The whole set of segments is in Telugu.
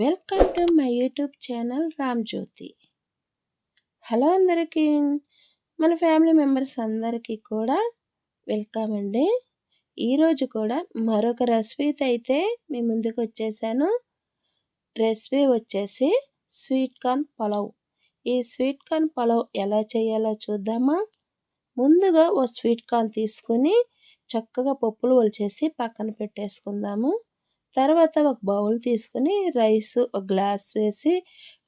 Welcome to my YouTube channel Ram Jyothi. Hello అందరికీ మన ఫ్యామిలీ మెంబర్స్ అందరికీ కూడా వెల్కమ్ అండి. ఈరోజు కూడా మరొక రెసిపీతో అయితే మీ ముందుకు వచ్చేసాను. రెసిపీ వచ్చేసి స్వీట్ కార్న్ పలావ్. ఈ స్వీట్ కార్న్ పలావ్ ఎలా చేయాలో చూద్దామా? ముందుగా ఓ స్వీట్ కార్న్ తీసుకుని చక్కగా పప్పులు ఒలిచేసి పక్కన పెట్టేసుకుందాము. తర్వాత ఒక బౌల్ తీసుకుని రైస్ ఒక గ్లాస్ వేసి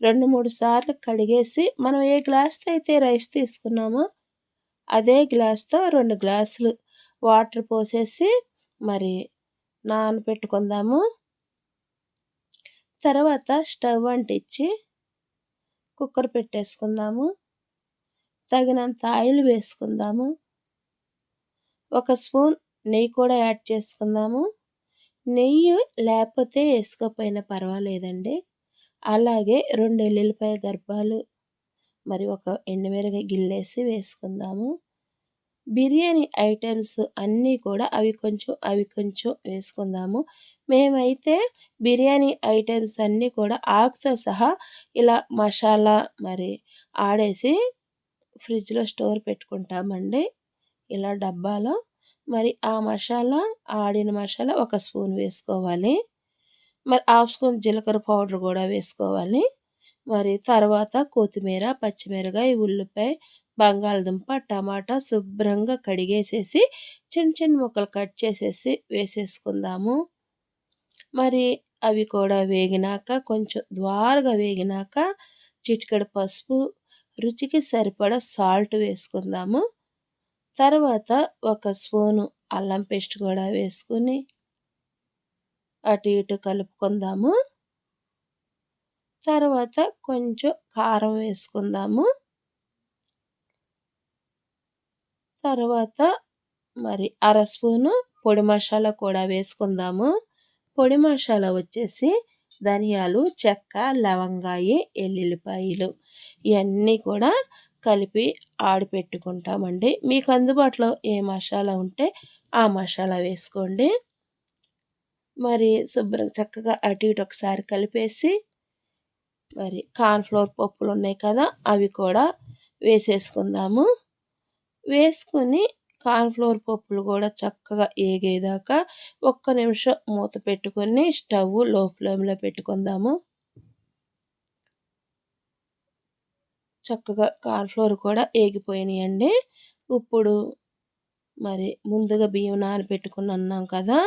రెండు మూడు సార్లు కడిగేసి మనం ఏ గ్లాస్తో అయితే రైస్ తీసుకున్నామో అదే గ్లాస్తో రెండు గ్లాసులు వాటర్ పోసేసి మరి నానబెట్టుకుందాము తర్వాత స్టవ్ అంటించి కుక్కర్ పెట్టేసుకుందాము. తగినంత ఆయిల్ వేసుకుందాము. ఒక స్పూన్ నెయ్యి కూడా యాడ్ చేసుకుందాము. నెయ్యి లేకపోతే వేసుకోకపోయినా పర్వాలేదండి. అలాగే రెండు ఎల్లుల్లిపాయ గర్భాలు మరి ఒక ఎండుమిరగ గిల్లేసి వేసుకుందాము. బిర్యానీ ఐటమ్స్ అన్నీ కూడా అవి కొంచెం అవి కొంచెం వేసుకుందాము. మేమైతే బిర్యానీ ఐటమ్స్ అన్నీ కూడా ఆకుతో సహా ఇలా మసాలా మరి ఆడేసి ఫ్రిడ్జ్లో స్టోర్ పెట్టుకుంటామండి. ఇలా డబ్బాలో మరి ఆ మసాలా ఆడిన మసాలా ఒక స్పూన్ వేసుకోవాలి. మరి హాఫ్ స్పూన్ జీలకర్ర పౌడర్ కూడా వేసుకోవాలి. మరి తర్వాత కొత్తిమీర పచ్చిమిరకాయ ఉల్లిపాయ బంగాళదుంప టమాటా శుభ్రంగా కడిగేసేసి చిన్న చిన్న ముక్కలు కట్ చేసేసి వేసేసుకుందాము. మరి అవి కూడా వేగినాక కొంచెం ద్వారగా వేగినాక చిటికెడు పసుపు రుచికి సరిపడా సాల్ట్ వేసుకుందాము. తర్వాత ఒక స్పూను అల్లం పేస్ట్ కూడా వేసుకుని అటు ఇటు కలుపుకుందాము. తర్వాత కొంచెం కారం వేసుకుందాము. తర్వాత మరి అర స్పూను పొడి మసాలా కూడా వేసుకుందాము. పొడి మసాలా వచ్చేసి ధనియాలు చెక్క లవంగాయి ఎల్లుల్లిపాయలు ఇవన్నీ కూడా కలిపి ఆడిపెట్టుకుంటామండి. మీకు అందుబాటులో ఏ మసాలా ఉంటే ఆ మసాలా వేసుకోండి. మరి శుభ్రం చక్కగా అటు ఇటు ఒకసారి కలిపేసి మరి కార్న్ఫ్లోర్ పప్పులు ఉన్నాయి కదా అవి కూడా వేసేసుకుందాము. వేసుకొని కార్న్ఫ్లోర్ పప్పులు కూడా చక్కగా ఏగేదాకా ఒక్క నిమిషం మూత పెట్టుకొని స్టవ్లో ఫ్లేమ్లో పెట్టుకుందాము. చక్కగా కార్న్ఫ్లోర్ కూడా ఏగిపోయినాయండి. ఇప్పుడు మరి ముందుగా బియ్యం నానబెట్టుకుని అన్నాం కదా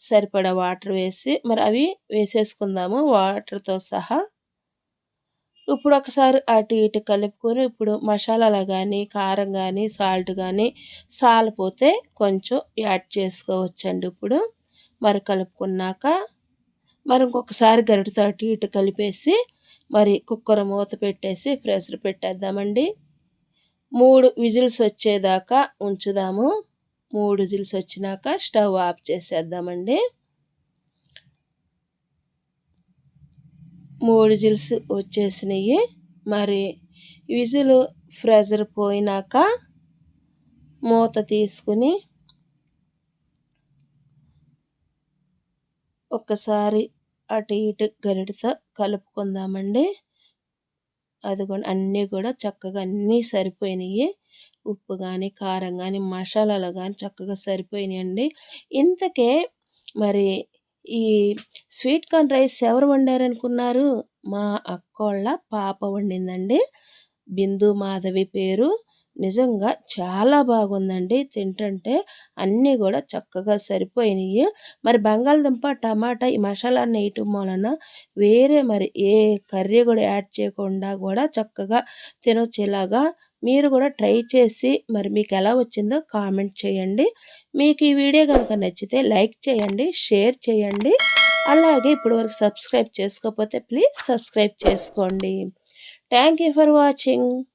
సరిపడా వాటర్ వేసి మరి అవి వేసేసుకుందాము వాటర్తో సహా. ఇప్పుడు ఒకసారి అటు ఇటు కలుపుకొని ఇప్పుడు మసాలాలు కానీ కారం కానీ సాల్ట్ కానీ సాలిపోతే కొంచెం యాడ్ చేసుకోవచ్చండి ఇప్పుడు. మరి కలుపుకున్నాక మరి ఇంకొకసారి గరిటతో అటు ఇటు కలిపేసి మరి కుక్కర్ మూత పెట్టేసి ప్రెషర్ పెట్టేద్దామండి. మూడు విజిల్స్ వచ్చేదాకా ఉంచుదాము. మూడు విజిల్స్ వచ్చినాక స్టవ్ ఆఫ్ చేసేద్దామండి. మూడు విజిల్స్ వచ్చేసినాయి. మరి విజిల్ ప్రెజర్ పోయినాక మూత తీసుకుని ఒక్కసారి అటు ఇటు గరిటతో కలుపుకుందామండి. అది అన్నీ కూడా చక్కగా అన్నీ సరిపోయినాయి. ఉప్పు కానీ కారం కానీ మసాలాలు కానీ చక్కగా సరిపోయినాయండి. ఇంతకే మరి ఈ స్వీట్ కార్న్ రైస్ ఎవరు వండారనుకున్నారు? మా అక్కోళ్ళ పాప వండిందండి. బిందు మాధవి పేరు. నిజంగా చాలా బాగుందండి. తింటుంటే అన్నీ కూడా చక్కగా సరిపోయినాయి. మరి బంగాళదుంప టమాటా ఈ మసాలా వేయటం వలన వేరే మరి ఏ కర్రీ కూడా యాడ్ చేయకుండా కూడా చక్కగా తినొచ్చేలాగా మీరు కూడా ట్రై చేసి మరి మీకు ఎలా వచ్చిందో కామెంట్ చేయండి. మీకు ఈ వీడియో కనుక నచ్చితే లైక్ చేయండి షేర్ చేయండి. అలాగే ఇప్పుడు వరకు సబ్స్క్రైబ్ చేసుకోకపోతే ప్లీజ్ సబ్స్క్రైబ్ చేసుకోండి. Thank for watching.